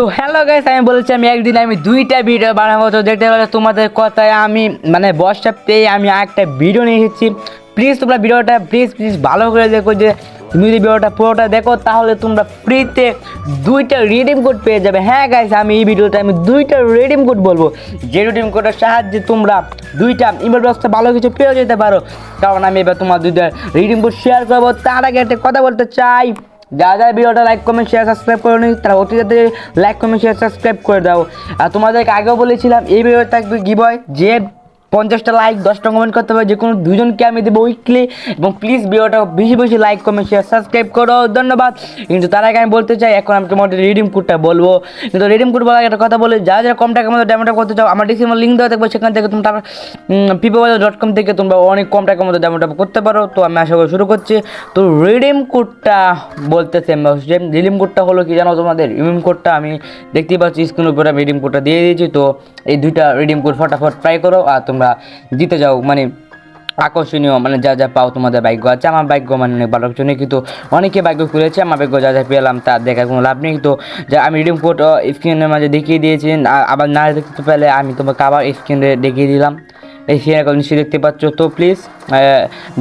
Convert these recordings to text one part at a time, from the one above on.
তো hello guys আমি বলেছি, আমি একদিন আমি দুইটা ভিডিও বানাবো। তো দেখতে পেলে তোমাদের কথায় আমি মানে বর্ষা পেয়ে আমি একটা ভিডিও নিয়ে এসেছি। প্লিজ তোমরা ভিডিওটা প্লিজ প্লিজ ভালো করে দেখো যে, তুমি যদি ভিডিওটা পুরোটা দেখো, তাহলে তোমরা ফ্রিতে দুইটা রিডিম কোড পেয়ে যাবে। হ্যাঁ গাইস আমি এই ভিডিওতে আমি দুইটা রিডিম কোড বলব। যে রিডিম কোডের সাহায্যে তোমরা দুইটা ইমেল বক্সে ভালো কিছু পেয়ে যেতে পারো। কারণ আমি এবার তোমার দুইটা রিডিম কোড শেয়ার করব। তার আগে একটা কথা বলতে চাই। যারা যা ভিডিওটা লাইক কমেন্ট শেয়ার সাবস্ক্রাইব করে নিই তারা অতি তাড়াতাড়ি লাইক কমেন্ট শেয়ার সাবস্ক্রাইব করে দাও। আর তোমাদেরকে আগেও বলেছিলাম, এই ভিডিওতে থাকবে গিবয় যে পঞ্চাশটা লাইক দশটা কমেন্ট করতে হবে যে কোনো দুজনকে আমি দেবো উইকলি এবং প্লিজ ভিডিওটা বেশি বেশি লাইক কমেন্ট শেয়ার সাবস্ক্রাইব করো। ধন্যবাদ। কিন্তু তার আগে আমি বলতে চাই, এখন আমি তোমাদের রিডিম কোডটা বলব। কিন্তু রিডিম কোড বলার একটা কথা বলে, যারা যারা কম টাকার মধ্যে ড্যামেটা করতে চাও, আমার ডিসক্রিপশন লিঙ্ক দেওয়া থাকবে, সেখান থেকে তোমরা পিপোবাজার ডট কম থেকে তোমরা অনেক কম টাকার মধ্যে ড্যামেটা করতে পারো। তো আমি আশা করি শুরু করছি। তো রিডিম কোডটা বলতেছে রিডিম কোডটা হলো কি জানো তোমাদের? রিডিম কোডটা আমি দেখতেই পাচ্ছি স্ক্রিনের উপরে আমি রিডিম কোডটা দিয়ে দিয়েছি। তো এই দুইটা রিডিম কোড ফটাফট ট্রাই করো আর তোমরা জিতে যাও। মানে আকর্ষণীয় মানে যা যা পাও তোমাদের ভাগ্য আছে। আমার ভাগ্য মানে অনেক ভালো নেই, কিন্তু অনেকে ভাগ্য খুলেছে, আমার ভাগ্য যা যা পেলাম তা দেখার কোনো লাভ নেই। তো যা আমি রিডিম কোড স্ক্রিনের মাঝে দেখিয়ে দিয়েছি আবার না দেখতে পেলে আমি তোমাকে আবার স্ক্রিনে দেখিয়ে দিলাম। এই সিনে এখন নিশ্চয়ই দেখতে পাচ্ছ। তো প্লিজ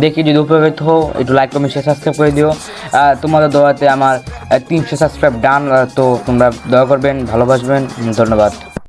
দেখি যদি উপকৃত হো একটু লাইক কমেন্ট শেয়ার সাবস্ক্রাইব করে দিও। তোমাদের দোয়াতে আমার তিনশো সাবস্ক্রাইব ডান তো তোমরা দয়া করবেন, ভালোবাসবেন। ধন্যবাদ।